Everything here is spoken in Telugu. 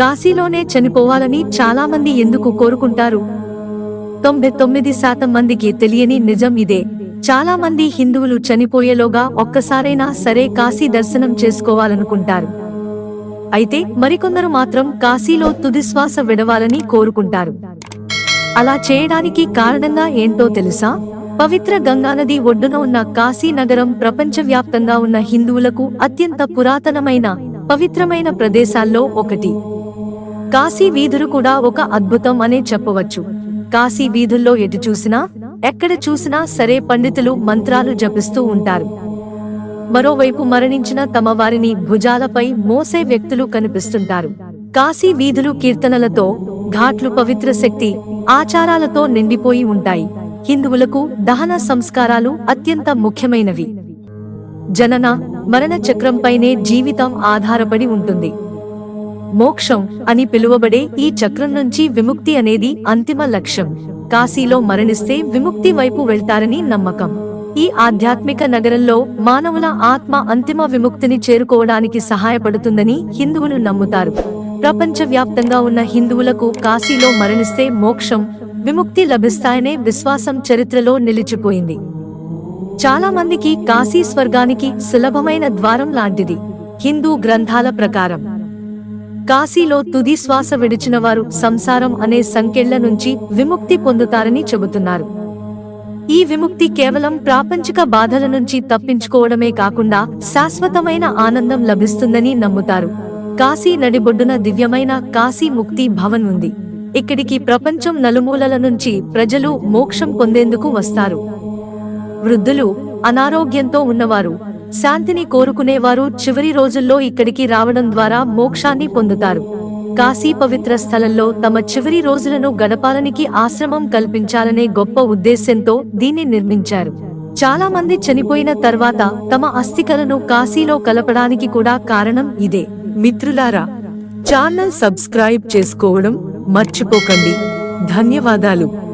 కాశీలోనే చనిపోవాలని చాలా మంది ఎందుకు కోరుకుంటారు? తొంభై తొమ్మిది శాతం మందికి తెలియని నిజం ఇదే. చాలా మంది హిందువులు చనిపోయేలోగా ఒక్కసారైనా సరే కాశీ దర్శనం చేసుకోవాలనుకుంటారు. అయితే మరికొందరు మాత్రం కాశీలో తుదిశ్వాస విడవాలని కోరుకుంటారు. అలా చేయడానికి కారణంగా ఏంటో తెలుసా? పవిత్ర గంగానది ఒడ్డున ఉన్న కాశీ నగరం ప్రపంచవ్యాప్తంగా ఉన్న హిందువులకు అత్యంత పురాతనమైన పవిత్రమైన ప్రదేశాల్లో ఒకటి. కాశీ వీధులు కూడా ఒక అద్భుతం అనే చెప్పవచ్చు. కాశీ వీధుల్లో ఎటు చూసినా ఎక్కడ చూసినా సరే పండితులు మంత్రాలు జపిస్తూ ఉంటారు. మరోవైపు మరణించిన తమ వారిని భుజాలపై మోసే వ్యక్తులు కనిపిస్తుంటారు. కాశీ వీధులు కీర్తనలతో ఘాట్లు పవిత్ర శక్తి ఆచారాలతో నిండిపోయి ఉంటాయి. హిందువులకు దహన సంస్కారాలు అత్యంత ముఖ్యమైనవి. జనన మరణ చక్రంపైనే జీవితం ఆధారపడి ఉంటుంది. మోక్షం అని పిలువబడే ఈ చక్రం నుంచి విముక్తి అనేది అంతిమ లక్ష్యం. కాశీలో మరణిస్తే విముక్తి వైపు వెళ్తారని నమ్మకం. ఈ ఆధ్యాత్మిక నగరంలో మానవుల ఆత్మ అంతిమ విముక్తిని చేరుకోవడానికి సహాయపడుతుందని హిందువులు నమ్ముతారు. ప్రపంచవ్యాప్తంగా ఉన్న హిందువులకు కాశీలో మరణిస్తే మోక్షం విముక్తి లభిస్తాయనే విశ్వాసం చరిత్రలో నిలిచిపోయింది. చాలా మందికి కాశీ స్వర్గానికి సులభమైన ద్వారం లాంటిది. హిందూ గ్రంథాల ప్రకారం కాశీలో తుది శ్వాస విడిచిన వారు సంసారం అనే సంకెళ్ళ నుంచి విముక్తి పొందుతారని చెబుతున్నారు. ఈ విముక్తి కేవలం ప్రాపంచిక బాధల నుంచి తప్పించుకోవడమే కాకుండా శాశ్వతమైన ఆనందం లభిస్తుందని నమ్ముతారు. కాశీ నడిబొడ్డున దివ్యమైన కాశీ ముక్తి భవన్ ఉంది. ఇక్కడికి ప్రపంచం నలుమూలల నుంచి ప్రజలు మోక్షం పొందేందుకు వస్తారు. వృద్ధులు అనారోగ్యంతో ఉన్నవారు శాంతిని కోరుకునేవారు చివరి రోజుల్లో ఇక్కడికి రావడం ద్వారా మోక్షాన్ని పొందుతారు. కాశీ పవిత్ర స్థలంలో తమ చివరి రోజులను గడపాలనికి ఆశ్రమం కల్పించాలనే గొప్ప ఉద్దేశ్యంతో దీన్ని నిర్మించారు. చాలా మంది చనిపోయిన తర్వాత తమ అస్థికలను కాశీలో కలపడానికి కూడా కారణం ఇదే. మిత్రులారా ఛానల్ సబ్స్క్రైబ్ చేసుకోవడం మర్చిపోకండి. ధన్యవాదాలు.